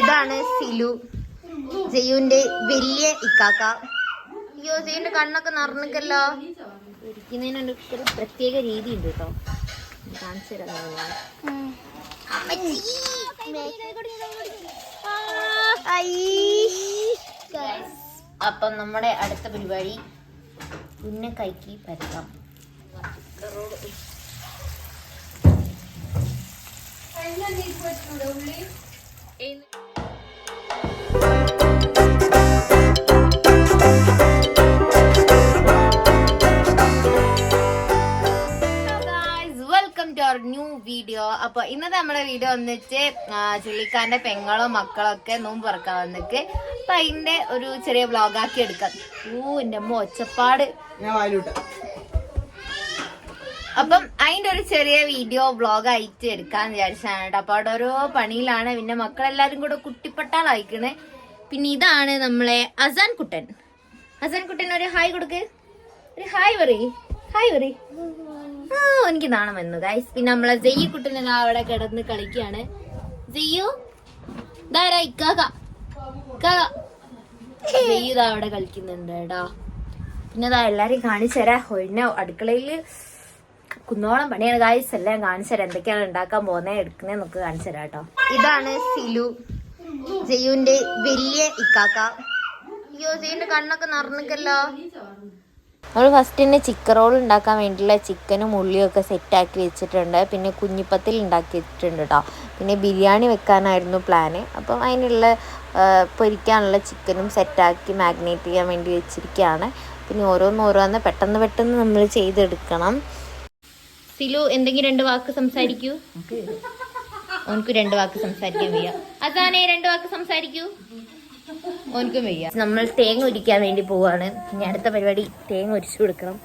ഇതാണ് സിലു. ജയുവിന്റെ വലിയ ഇക്കാക്ക. അയ്യോ ജയുവിന്റെ കണ്ണൊക്കെ നിറഞ്ഞിക്കല്ലോ ഇരിക്കുന്നതിനൊരു ഒരു പ്രത്യേക രീതി ഉണ്ട് കേട്ടോ. കാണിച്ചു. അപ്പം നമ്മുടെ അടുത്ത പരിപാടി ഉന്നക്കൈക്ക് പരത്താം. വെൽക്കം അവർ ന്യൂ വീഡിയോ അപ്പൊ ഇന്നത്തെ നമ്മുടെ വീഡിയോ വന്നിട്ട് ചില്ലിക്കാരന്റെ പെങ്ങളും മക്കളും ഒക്കെ നോമ്പ് തുറക്കാൻ വന്നിട്ട് അപ്പൊ അതിന്റെ ഒരു ചെറിയ ബ്ലോഗാക്കി എടുക്കാം. ഓ എന്റെ അമ്മ ഒച്ചപ്പാട്. അപ്പം അതിന്റെ ഒരു ചെറിയ വീഡിയോ വ്ളോഗ് ആയിട്ട് എടുക്കാന്ന് വിചാരിച്ചാണ് കേട്ടോ. അപ്പൊ അവിടെ ഓരോ പണിയിലാണ്. പിന്നെ മക്കളെല്ലാരും കൂടെ കുട്ടിപ്പട്ടാളായിക്കണ്. പിന്നെ ഇതാണ് നമ്മളെ അസാൻ കുട്ടൻ. അസാൻ കുട്ടൻ ഒരു ഹായ് കൊടുക്ക്. ഒരു ഹായ് പറയ്. ഹായ് പറയ്. എനിക്ക് നാണം വന്നു ഗൈസ് പിന്നെ നമ്മളെ ജയ്യു കുട്ടനെ അവിടെ കിടന്ന് കളിക്കാണ്. ജയ്യു ഇതാരാ ഇക്കാക ജയ്യു അവിടെ കളിക്കുന്നുണ്ട് കേട്ടോ പിന്നെ അതാ എല്ലാരെയും കാണിച്ചു തരാം. ഒഴിഞ്ഞ അടുക്കളയിൽ കുന്നോളം പണിയാണ് ഗായ്സ് എല്ലാം കാണിച്ചു തരാം. എന്തൊക്കെയാണ് ഉണ്ടാക്കാൻ പോകുന്നത് നമുക്ക് കാണിച്ചു തരാം കേട്ടോ. ഇതാണ് സിലു. ജയുവിന്റെ വലിയ ഇക്കാക്ക അയ്യോ ജയുവിന്റെ കണ്ണൊക്കെ നിറഞ്ഞിക്കല്ലോ നമ്മൾ ഫസ്റ്റ് തന്നെ ചിക്കൻ റോൾ ഉണ്ടാക്കാൻ വേണ്ടിയുള്ള ചിക്കനും ഉള്ളിയും ഒക്കെ സെറ്റാക്കി വെച്ചിട്ടുണ്ട്. പിന്നെ കുഞ്ഞിപ്പത്തിൽ ഉണ്ടാക്കി വെച്ചിട്ടുണ്ട് കേട്ടോ പിന്നെ ബിരിയാണി വെക്കാനായിരുന്നു പ്ലാന് അപ്പം അതിനുള്ള പൊരിക്കാനുള്ള ചിക്കനും സെറ്റാക്കി മാഗ്നേറ്റ് ചെയ്യാൻ വേണ്ടി വെച്ചിരിക്കുകയാണ് പിന്നെ ഓരോന്ന് ഓരോന്ന് പെട്ടെന്ന് പെട്ടെന്ന് നമ്മൾ ചെയ്തെടുക്കണം. സിലു എന്തെങ്കിലും രണ്ട് വാക്ക് സംസാരിക്കൂ. ഓനക്ക് രണ്ട് വാക്ക് സംസാരിക്കാൻ വയ്യ. അതാണേ രണ്ട് വാക്ക് സംസാരിക്കൂ. ഓനക്കും വയ്യ. നമ്മൾ തേങ്ങ ഉരിക്കാൻ വേണ്ടി പോവാണ്. ഇനി അടുത്ത പരിപാടി തേങ്ങ ഉരിച്ചു കൊടുക്കണം.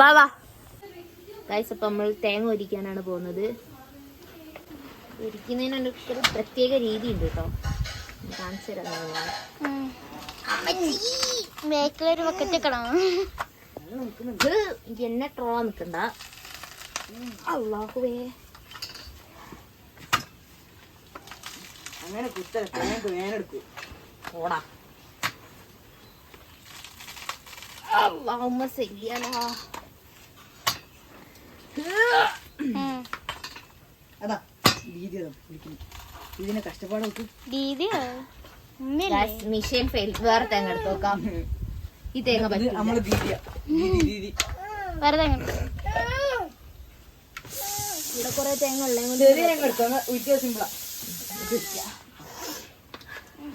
വാ വാ. ഗൈസ് അപ്പൊ നമ്മൾ തേങ്ങ ഉരിക്കാനാണ് പോകുന്നത്. ഉരിക്കുന്നതിനൊരു ഒരു പ്രത്യേക രീതി ഉണ്ട് കേട്ടോ കാണിച്ചു തരാം. ബക്കറ്റ് വെക്കണം. എന്നെ ട്രോളാൻ നിക്കണ്ട. അള്ളാഹുവേ അങ്ങനെ കുത്തല തേങ്ങ വേനെടുക്കൂ. ഓടാ അള്ളാഹുമ്മ സയ്യലാ അതാ രീതി ഇതിനെ കഷ്ടപ്പാട് നോക്ക്. മിഷൻ ഫെയിൽ വേറെ തേങ്ങ എടുത്ത് നോക്കാം. ഈ തേങ്ങ വെറുതെ അങ്ങോട്ട് ഇവിടെ കൊറേ തേങ്ങ ഉള്ളേ ചെറിയ തേങ്ങ എടുത്തോ ഉച്ച സിമ്പിളാ.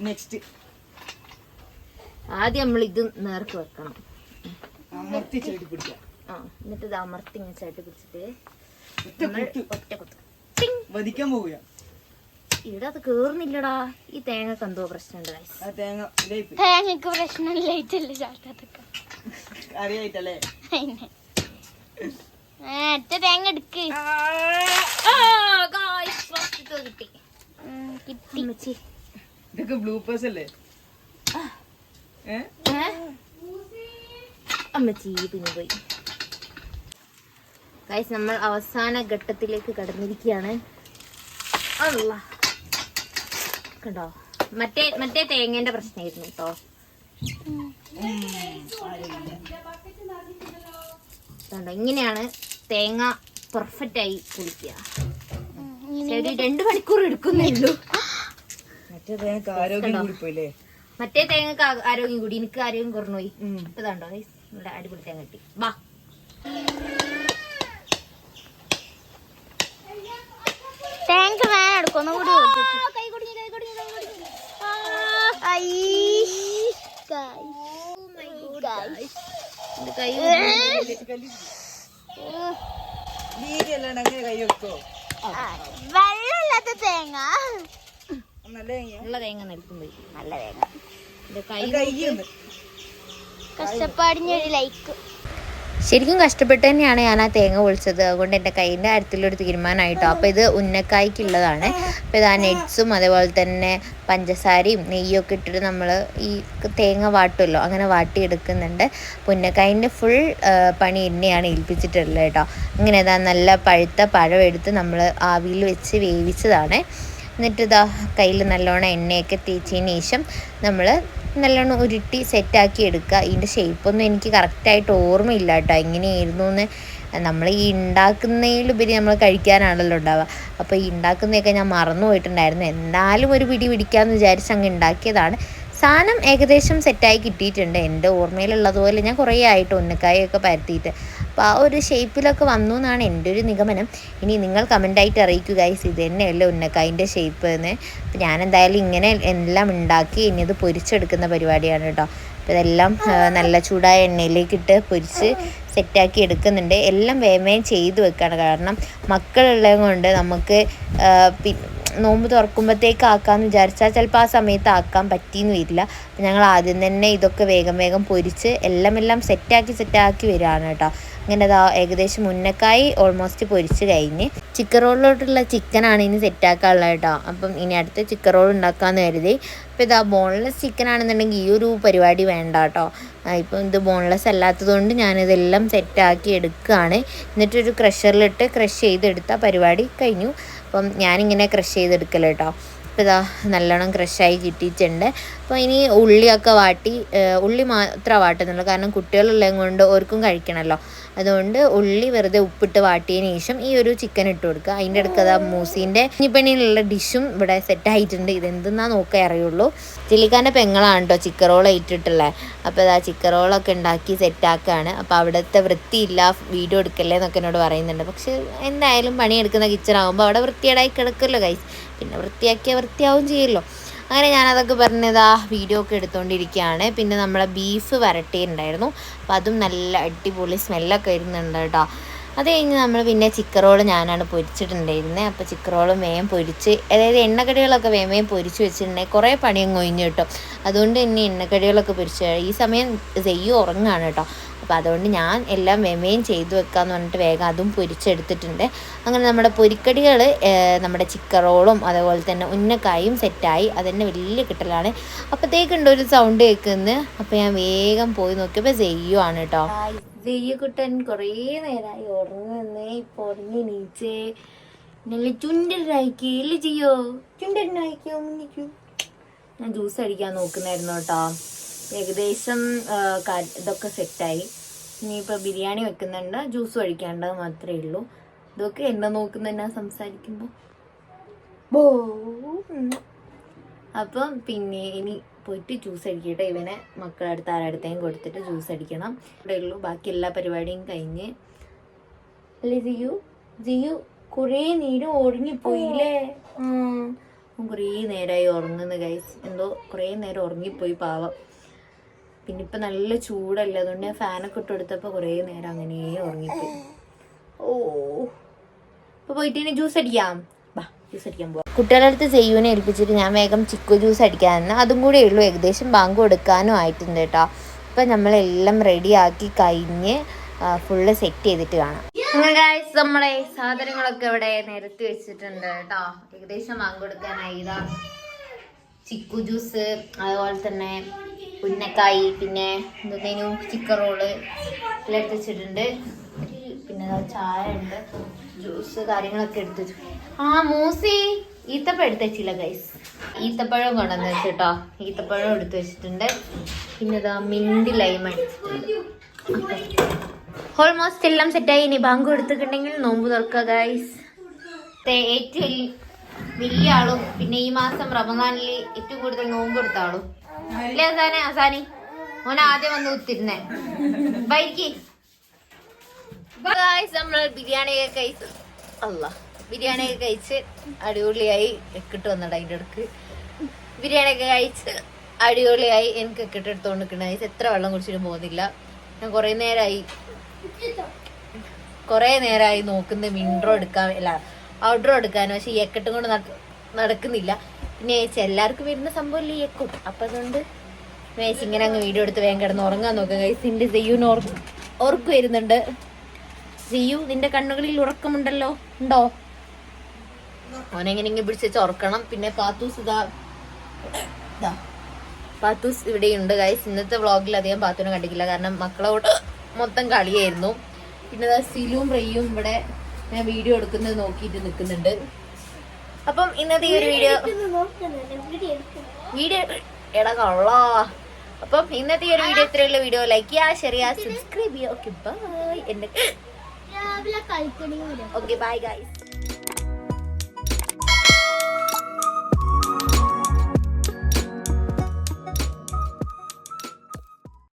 നെക്സ്റ്റ് ആദ്യം നമ്മൾ ഇത് നേർക്ക് വെക്കണം. അമർത്തി ചെടി പിടിക്കാം. ആ എന്നിട്ട് ഇത് അമർത്തി ഇങ്ങനെ ചാട്ടി പിടിച്ചിട്ട് ഒറ്റ കുത്ത്. വധിക്കാൻ പോവുക ഇവിടെ അത് കേറുന്നില്ലടാ. ഈ തേങ്ങക്ക് എന്തോ പ്രശ്നമുണ്ട് തേങ്ങക്ക് പ്രശ്നം ചാട്ടത്തൊക്കെ അറിയായിട്ടല്ലേ ഒറ്റ തേങ്ങ എടുക്ക്. കിട്ടി. കിട്ടി. അമ്മച്ചി. ഇതൊക്കെ ബ്ലൂപ്പേഴ്സ് അല്ലേ? അമ്മച്ചി പിന്നെ പോയി. ഗൈസ് നമ്മൾ അവസാന ഘട്ടത്തിലേക്ക് കടന്നിരിക്കുകയാണ്. അല്ലാ കണ്ടോ? മറ്റേ മറ്റേ തേങ്ങേന്റെ പ്രശ്നമായിരുന്നു കേട്ടോ കണ്ടോ? ഇങ്ങനെയാണ് തേങ്ങ പെർഫെക്റ്റ് ആയി കുളിക്കുക. ഒരു രണ്ട് മണിക്കൂർ എടുക്കുന്നേ ഉള്ളൂ. മറ്റേ തേങ്ങക്ക് ആരോഗ്യം കൂടിപ്പോയില്ലേ? മറ്റേ തേങ്ങക്ക് ആരോഗ്യം കൂടി. എനിക്ക് ആരോഗ്യം കുറഞ്ഞു പോയി ഇതാണ്ടോ നമ്മുടെ ഇവിടെ അടിപൊളി തേങ്ങ കിട്ടി. വാ. തേങ്ങ വേണം എടുക്കും. കൈ അങ്ങനെ കൈ വെക്കോ വെള്ളമില്ലാത്ത തേങ്ങ. ഉള്ള തേങ്ങ പോയി നല്ല തേങ്ങ. കൈ ലൈക്ക്. ശരിക്കും കഷ്ടപ്പെട്ട് തന്നെയാണ് ഞാൻ ആ തേങ്ങ പൊളിച്ചത്. അതുകൊണ്ട് എന്റെ കൈയിന്റെ കാര്യത്തിലൊരു തീരുമാനമായിട്ടോ. അപ്പോൾ ഇത് ഉന്നക്കായ്ക്കുള്ളതാണ്. അപ്പോൾ ഇത് ആ നെറ്റ്സും അതേപോലെ തന്നെ പഞ്ചസാരയും നെയ്യൊക്കെ ഇട്ടിട്ട് നമ്മൾ ഈ തേങ്ങ വാട്ടുമല്ലോ അങ്ങനെ വാട്ടിയെടുക്കുന്നുണ്ട്. അപ്പോൾ ഉന്നക്കായിന്റെ ഫുൾ പണി എന്നെയാണ് ഏൽപ്പിച്ചിട്ടുള്ളത് കേട്ടോ. ഇങ്ങനെ ഇതാ നല്ല പഴുത്ത പഴം എടുത്ത് നമ്മൾ ആവിയിൽ വെച്ച് വേവിച്ചതാണ്. എന്നിട്ട് ഇതാ കയ്യിൽ നല്ലോണം എണ്ണയൊക്കെ തേച്ചതിന് ശേഷം നമ്മൾ നല്ലോണം ഉരുട്ടി സെറ്റാക്കി എടുക്കുക. ഇതിന്റെ ഷേപ്പൊന്നും എനിക്ക് കറക്റ്റായിട്ട് ഓർമ്മയില്ല കേട്ടോ. എങ്ങനെയായിരുന്നു എന്ന് നമ്മൾ ഈ ഉണ്ടാക്കുന്നതിലുപരി നമ്മൾ കഴിക്കാനാണല്ലോ ഉണ്ടാവുക. അപ്പോൾ ഈ ഉണ്ടാക്കുന്നതൊക്കെ ഞാൻ മറന്നു പോയിട്ടുണ്ടായിരുന്നു എന്തായാലും ഒരു പിടി പിടിക്കാമെന്ന് വിചാരിച്ച് അങ്ങ് ഉണ്ടാക്കിയതാണ് സാധനം ഏകദേശം സെറ്റായി കിട്ടിയിട്ടുണ്ട്. എന്റെ ഓർമ്മയിലുള്ളതുപോലെ ഞാൻ കുറേ ആയിട്ട് ഉന്നക്കായൊക്കെ പരത്തിയിട്ട്. അപ്പോൾ ആ ഒരു ഷേപ്പിലൊക്കെ വന്നു എന്നാണ് എന്റെ ഒരു നിഗമനം. ഇനി നിങ്ങൾ കമന്റായിട്ട് അറിയിക്കുക ഗൈസ് ഇത് തന്നെയല്ലേ ഉന്നക്കായിന്റെ ഷേപ്പ് എന്ന്. അപ്പോൾ ഞാൻ എന്തായാലും ഇങ്ങനെ എല്ലാം ഉണ്ടാക്കി ഇനി അത് പൊരിച്ചെടുക്കുന്ന പരിപാടിയാണ് കേട്ടോ. അപ്പോൾ ഇതെല്ലാം നല്ല ചൂടായ എണ്ണയിലേക്ക് ഇട്ട് പൊരിച്ച് സെറ്റാക്കി എടുക്കുന്നുണ്ട്. എല്ലാം വേമയം ചെയ്ത് വെക്കുകയാണ് കാരണം മക്കളുള്ളത് കൊണ്ട് നമുക്ക് നോമ്പ് തുറക്കുമ്പോഴത്തേക്ക് ആക്കാമെന്ന് വിചാരിച്ചാൽ ചിലപ്പോൾ ആ സമയത്ത് ആക്കാൻ പറ്റിയെന്ന് വരില്ല. അപ്പം ഞങ്ങൾ ആദ്യം തന്നെ ഇതൊക്കെ വേഗം വേഗം പൊരിച്ച് എല്ലാം എല്ലാം സെറ്റാക്കി സെറ്റാക്കി വരികയാണ് കേട്ടോ. അങ്ങനെ അതാ ഏകദേശം മുന്നക്കായി ഓൾമോസ്റ്റ് പൊരിച്ച് കഴിഞ്ഞ് ചിക്കൻ റോളിലോട്ടുള്ള ചിക്കനാണ് ഇനി സെറ്റാക്കാനുള്ളത് കേട്ടോ. അപ്പം ഇനി അടുത്ത ചിക്കൻ റോൾ ഉണ്ടാക്കാമെന്ന് കരുതി. അപ്പോൾ ഇതാ ബോൺലെസ് ചിക്കൻ ആണെന്നുണ്ടെങ്കിൽ ഈ ഒരു പരിപാടി വേണ്ട കേട്ടോ. ഇപ്പം ഇത് ബോൺലെസ് അല്ലാത്തതുകൊണ്ട് ഞാനിതെല്ലാം സെറ്റാക്കി എടുക്കുകയാണ് എന്നിട്ടൊരു ക്രഷറിലിട്ട് ക്രഷ് ചെയ്തെടുത്ത പരിപാടി കഴിഞ്ഞു. അപ്പം ഞാനിങ്ങനെ ക്രഷ് ചെയ്തെടുക്കൽ കേട്ടോ അപ്പോൾ ഇതാ നല്ലോണം ക്രഷായി കിട്ടിയിട്ടുണ്ട്. അപ്പോൾ ഇനി ഉള്ളിയൊക്കെ വാട്ടി ഉള്ളി മാത്രമേ വാട്ടുന്നുള്ളൂ. കാരണം കുട്ടികളുള്ളത് കൊണ്ട് ഓർക്കും കഴിക്കണമല്ലോ അതുകൊണ്ട് ഉള്ളി വെറുതെ ഉപ്പിട്ട് വാട്ടിയതിന് ശേഷം ഈ ഒരു ചിക്കൻ ഇട്ട് കൊടുക്കുക. അതിന്റെ അടുക്ക് അതാ മൂസീന്റെ കുഞ്ഞിപ്പണിയിലുള്ള ഡിഷും ഇവിടെ സെറ്റ് ആയിട്ടുണ്ട്. ഇതെന്തെന്നാ നോക്കേ അറിയുള്ളൂ. ചില്ലിക്കാന്റെ പെങ്ങളാണ് കേട്ടോ ചിക്കൻ റോൾ ഇട്ടിട്ടുള്ളത് അപ്പോൾ ഇതാ ചിക്കൻ റോളൊക്കെ ഉണ്ടാക്കി സെറ്റാക്കുകയാണ് അപ്പോൾ അവിടുത്തെ വൃത്തിയില്ല വീഡിയോ എടുക്കല്ലേ എന്നൊക്കെ എന്നോട് പറയുന്നുണ്ട്. പക്ഷെ എന്തായാലും പണിയെടുക്കുന്ന കിച്ചൺ ആകുമ്പോൾ അവിടെ വൃത്തിയേടായി കിടക്കുമല്ലോ കൈസ് പിന്നെ വൃത്തിയാക്കിയാൽ വൃത്തിയാവും ചെയ്യുമല്ലോ അങ്ങനെ ഞാനതൊക്കെ പറഞ്ഞതാ വീഡിയോ ഒക്കെ എടുത്തുകൊണ്ടിരിക്കുകയാണ് പിന്നെ നമ്മളെ ബീഫ് വരട്ടിയിട്ടുണ്ടായിരുന്നു. അപ്പോൾ അതും നല്ല അടിപൊളി സ്മെല്ലൊക്കെ വരുന്നുണ്ട് കേട്ടോ. അത് കഴിഞ്ഞ് നമ്മൾ പിന്നെ ചിക്കൻ റോൾ ഞാനാണ് പൊരിച്ചിട്ടുണ്ടായിരുന്നത് അപ്പോൾ ചിക്കൻ റോൾ വേഗം പൊരിച്ച് അതായത് എണ്ണക്കടികളൊക്കെ വേഗം പൊരിച്ച് വെച്ചിട്ടുണ്ടെങ്കിൽ കുറേ പണിയും കൊഴിഞ്ഞു കിട്ടും. അതുകൊണ്ട് തന്നെ എണ്ണക്കടികളൊക്കെ പൊരിച്ച് ഈ സമയം സെയ്യ് ഉറങ്ങാണ് കേട്ടോ. അപ്പോൾ അതുകൊണ്ട് ഞാൻ എല്ലാം വേമയും ചെയ്തു വെക്കാമെന്ന് പറഞ്ഞിട്ട് വേഗം അതും പൊരിച്ചെടുത്തിട്ടുണ്ട്. അങ്ങനെ നമ്മുടെ പൊരിക്കടികൾ നമ്മുടെ ചിക്കറോളും അതുപോലെ അതേപോലെ തന്നെ ഉന്നക്കായും സെറ്റായി. അതന്നെ വലിയ കിട്ടലാണ്. അപ്പോഴത്തേക്കുണ്ട് ഒരു സൗണ്ട് കേൾക്കുന്നത് അപ്പോൾ ഞാൻ വേഗം പോയി നോക്കിയപ്പോൾ ചെയ്യുവാണ് കേട്ടോ. കുട്ടൻ കുറേ നേരമായി ഉറങ്ങുന്നേ ഇപ്പൊ ഉറങ്ങി നീച്ചേ നല്ല ചുണ്ടനായിക്കേ ഇല്ല ചെയ്യോ? ചുണ്ടനായിക്കോ മുന്നിക്കൂ? ഞാൻ ജ്യൂസ് അടിക്കാൻ നോക്കുന്നായിരുന്നു കേട്ടോ. ഏകദേശം ഇതൊക്കെ സെറ്റായി. ഇനിയിപ്പോൾ ബിരിയാണി വെക്കുന്നുണ്ട്. ജ്യൂസ് കഴിക്കേണ്ടത് മാത്രമേ ഉള്ളൂ. ഇതൊക്കെ എന്താ നോക്കുന്നത് ഞാൻ സംസാരിക്കുമ്പോൾ ബോ. അപ്പം പിന്നെ ഇനി പോയിട്ട് ജ്യൂസ് അടിക്കട്ടെ. ഇവനെ മക്കളുടെ അടുത്ത് ആരടുത്തേയും കൊടുത്തിട്ട് ജ്യൂസ് അടിക്കണം. ഇവിടെ ഉള്ളൂ. ബാക്കി എല്ലാ പരിപാടിയും കഴിഞ്ഞ്. അല്ലേ ജിയു? ജിയു കുറേ നേരം ഉറങ്ങിപ്പോയില്ലേ കുറേ നേരമായി ഉറങ്ങുന്ന ഗൈസ് എന്തോ കുറേ നേരം ഉറങ്ങിപ്പോയി പാവം. പിന്നെ ഇപ്പം നല്ല ചൂടല്ലേ. അതുകൊണ്ട് ഞാൻ ഫാനൊക്കെ ഇട്ട് കൊടുത്തപ്പോൾ കുറേ നേരം അങ്ങനെ ഉറങ്ങിപ്പോയി. ഓ. ഇപ്പൊ പോയിട്ട് ഇനി ജ്യൂസ് അടിക്കാം. ബാ ജ്യൂസ് അടിക്കാൻ പോവാം. കുട്ടികളുടെ അടുത്ത് ചെയ്യുവിനെ ഏൽപ്പിച്ചിട്ട് ഞാൻ വേഗം ചിക്കു ജ്യൂസ് അടിക്കാമെന്ന് അതും കൂടെ ഉള്ളൂ ഏകദേശം ബാങ്ക് കൊടുക്കാനും ആയിട്ടുണ്ട് കേട്ടോ. അപ്പം നമ്മളെല്ലാം റെഡിയാക്കി കഴിഞ്ഞ് ഫുള്ള് സെറ്റ് ചെയ്തിട്ട് കാണാം. നമ്മളെ സാധനങ്ങളൊക്കെ ഇവിടെ നിരത്തി വെച്ചിട്ടുണ്ട് കേട്ടോ. ഏകദേശം ബാങ്ക് കൊടുക്കാനായി. ചിക്കു ജ്യൂസ് അതുപോലെ തന്നെ ഉന്നക്കായി പിന്നെ എന്തെങ്കിലും ചിക്കൻ റോൾ എല്ലാം എടുത്ത് വെച്ചിട്ടുണ്ട്. പിന്നെ ചായ ഉണ്ട് ജ്യൂസ് കാര്യങ്ങളൊക്കെ എടുത്തു ആ മൂസി! ഈത്തപ്പഴം എടുത്ത് വെച്ചില്ല ഗൈസ് ഈത്തപ്പഴം കൊണ്ടുവന്ന് വെച്ചിട്ടോ. ഈത്തപ്പഴം എടുത്ത് വെച്ചിട്ടുണ്ട്. പിന്നെ ഇതാ മിന്റ് ലൈം ഓൾമോസ്റ്റ് എല്ലാം സെറ്റായി ഇനി ബാങ്ക് എടുത്തിട്ടുണ്ടെങ്കിൽ നോമ്പ് തുറക്കുക ഗൈസ് ഏറ്റവും വലിയ ആളും പിന്നെ ഈ മാസം റമദാനിൽ ഏറ്റവും കൂടുതൽ നോമ്പ് എടുത്ത ആളും. അല്ലേ അസാനെ? അസാനി ഓൻ ആദ്യം വന്ന് കുത്തിരുന്നേ. ബൈക്ക്. നമ്മൾ കഴിച്ചു കഴിച്ച്. അല്ല ബിരിയാണിയൊക്കെ കഴിച്ച് അടിപൊളിയായി എക്കിട്ട് വന്നിട്ട് അതിന്റെ അടുക്ക്. ബിരിയാണിയൊക്കെ കഴിച്ച് അടിപൊളിയായി എനിക്ക് എക്കിട്ട് എടുത്തോണ്ട് നിൽക്കണ എത്ര വെള്ളം കുടിച്ചിട്ടും പോകുന്നില്ല. ഞാൻ കുറേ നേരമായി കുറേ നേരമായി നോക്കുന്ന മിൻട്രോ എടുക്കാൻ അല്ല ഔട്ട്രോ എടുക്കാൻ. പക്ഷെ ഈ എക്കട്ടും കൊണ്ട് നടക്കുന്നില്ല. പിന്നെ ചേച്ചി എല്ലാവർക്കും വരുന്ന സംഭവം ഈ എക്കും? അപ്പം അതുകൊണ്ട് മേച്ച് ഇങ്ങനെ അങ്ങ് വീഡിയോ എടുത്ത് വേഗം കിടന്ന് ഉറങ്ങാൻ നോക്കാം. കഴിച്ചിന്റെ സെയ്യൂന് ഓർക്ക് ഓർക്ക് വരുന്നുണ്ട്. സിയു നിന്റെ കണ്ണുകളിൽ ഉറക്കമുണ്ടല്ലോ? ഉണ്ടോ? ഓനെങ്ങനെയെങ്കിലും പിടിച്ച് ചൊറക്കണം പിന്നെ പാത്തൂസ് ഇതാ ഇതാ. ഇവിടെ ഉണ്ട് ഗൈസ് ഇന്നത്തെ വ്ളോഗിൽ അധികം പാത്തൂനെ കണ്ടിട്ടില്ല. കാരണം മക്കളോട് മൊത്തം കളിയായിരുന്നു. പിന്നെ സിലും റെയ്യും ഇവിടെ ഞാൻ വീഡിയോ എടുക്കുന്നത് നോക്കിയിട്ട് നിൽക്കുന്നുണ്ട്. അപ്പം ഇന്നത്തെ ഈ ഒരു വീഡിയോ വീഡിയോ എടാ കൊള്ളാ. അപ്പം ഇന്നത്തെ ഈ ഒരു വീഡിയോ ഇത്രയുള്ള വീഡിയോ ലൈക്ക് ചെയ്യുക ഷെയർ ചെയ്യുക സബ്സ്ക്രൈബ് ചെയ്യുക ഓക്കെ ബൈ എന്റെ ഓക്കെ ബൈ ഗൈസ്